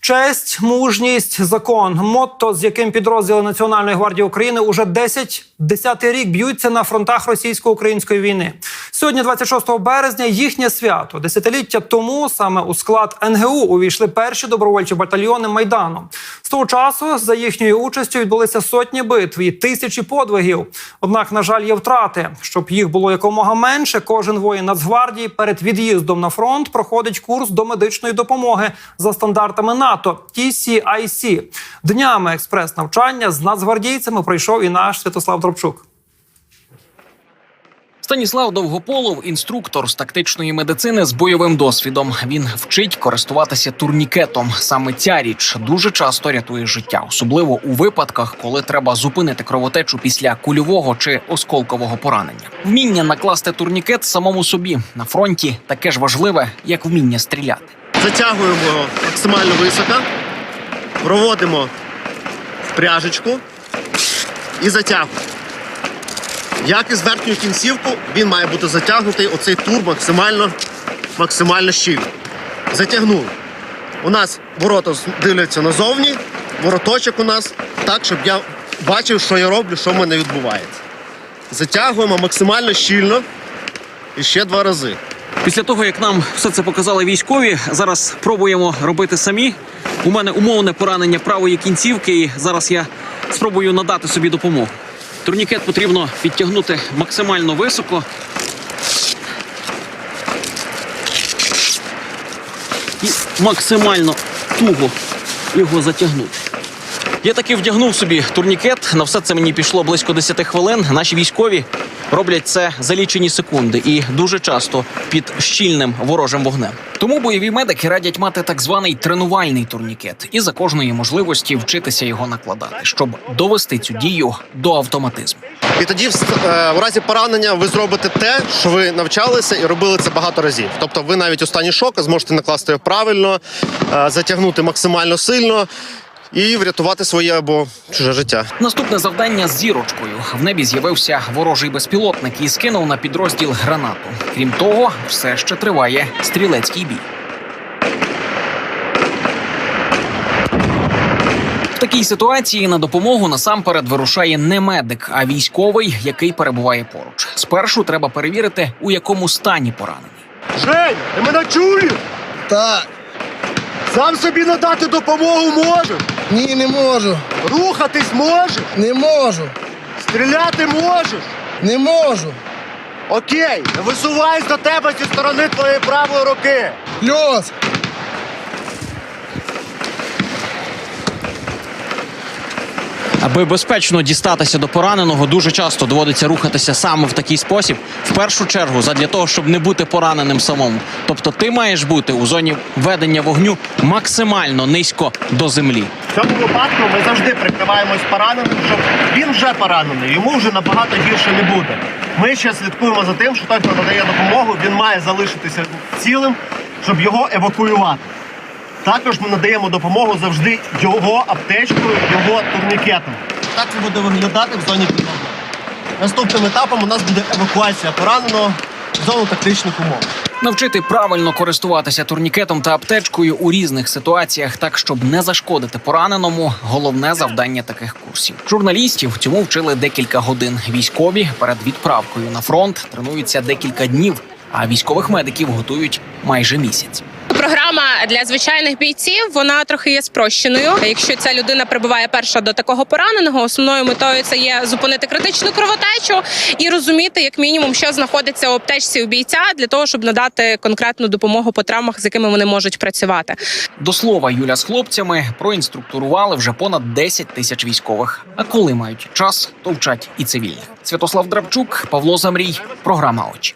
Честь, мужність, закон мотто, з яким підрозділи Національної гвардії України уже 10 десятий рік б'ються на фронтах російсько-української війни. Сьогодні, 26 березня, їхнє свято. Десятиліття тому саме у склад НГУ увійшли перші добровольчі батальйони майдану. Того часу за їхньою участю відбулися сотні битв і тисячі подвигів. Однак, на жаль, є втрати. Щоб їх було якомога менше, кожен воїн Нацгвардії перед від'їздом на фронт проходить курс до медичної допомоги за стандартами НАТО TCIC. Днями експрес-навчання з нацгвардійцями пройшов і наш Святослав Дробчук. Станіслав Довгополов, інструктор з тактичної медицини з бойовим досвідом. Він вчить користуватися турнікетом. Саме ця річ дуже часто рятує життя, особливо у випадках, коли треба зупинити кровотечу після кульового чи осколкового поранення. Вміння накласти турнікет самому собі на фронті таке ж важливе, як вміння стріляти. Затягуємо максимально високо, проводимо пряжечку і затягуємо. Як і з верхньою кінцівку, він має бути затягнутий оцей тур максимально, максимально щільно. Затягнули. У нас ворота дивляться назовні, вороточок у нас так, щоб я бачив, що я роблю, що в мене відбувається. Затягуємо максимально щільно і ще два рази. Після того, як нам все це показали військові, зараз пробуємо робити самі. У мене умовне поранення правої кінцівки, і зараз я спробую надати собі допомогу. Турнікет потрібно підтягнути максимально високо. І максимально туго його затягнути. Я таки вдягнув собі турнікет. На все це мені пішло близько 10 хвилин. Наші військові роблять це за лічені секунди і дуже часто під щільним ворожим вогнем. Тому бойові медики радять мати так званий тренувальний турнікет і за кожної можливості вчитися його накладати, щоб довести цю дію до автоматизму. І тоді, в е, разі поранення, ви зробите те, що ви навчалися і робили це багато разів. Тобто, ви навіть у стані шоку зможете накласти його правильно, е, затягнути максимально сильно і врятувати своє або чуже життя. Наступне завдання з зірочкою. В небі з'явився ворожий безпілотник і скинув на підрозділ гранату. Крім того, все ще триває стрілецький бій. В такій ситуації на допомогу насамперед вирушає не медик, а військовий, який перебуває поруч. Спершу треба перевірити, у якому стані поранений. Жень, ти мене чуєш? Так, Сам собі надати допомогу можеш? Ні, не можу. Рухатись можеш? Не можу. Стріляти можеш? Не можу. Окей, висуваюсь до тебе зі сторони твоєї правої руки. Плюс. Аби безпечно дістатися до пораненого, дуже часто доводиться рухатися саме в такий спосіб. В першу чергу, задля того, щоб не бути пораненим самому. Тобто, ти маєш бути у зоні ведення вогню максимально низько до землі. Цьому випадку ми завжди прикриваємось пораненим, щоб він вже поранений, йому вже набагато гірше не буде. Ми ще слідкуємо за тим, що той, хто надає допомогу, він має залишитися цілим, щоб його евакуювати. Також ми надаємо допомогу завжди його аптечкою, його турнікетом. Так це буде виглядати в зоні прийому. Наступним етапом у нас буде евакуація пораненого в зону тактичних умов. Навчити правильно користуватися турнікетом та аптечкою у різних ситуаціях, так щоб не зашкодити пораненому. Головне завдання таких курсів. Журналістів цьому вчили декілька годин. Військові перед відправкою на фронт тренуються декілька днів, а військових медиків готують майже місяць. Програма для звичайних бійців вона трохи є спрощеною. Якщо ця людина прибуває перша до такого пораненого, основною метою це є зупинити критичну кровотечу і розуміти, як мінімум, що знаходиться у аптечці у бійця для того, щоб надати конкретну допомогу по травмах, з якими вони можуть працювати. До слова, Юля з хлопцями проінструктурували вже понад 10 тисяч військових. А коли мають час, то вчать і цивільних. Святослав Драбчук, Павло Замрій, програма очі.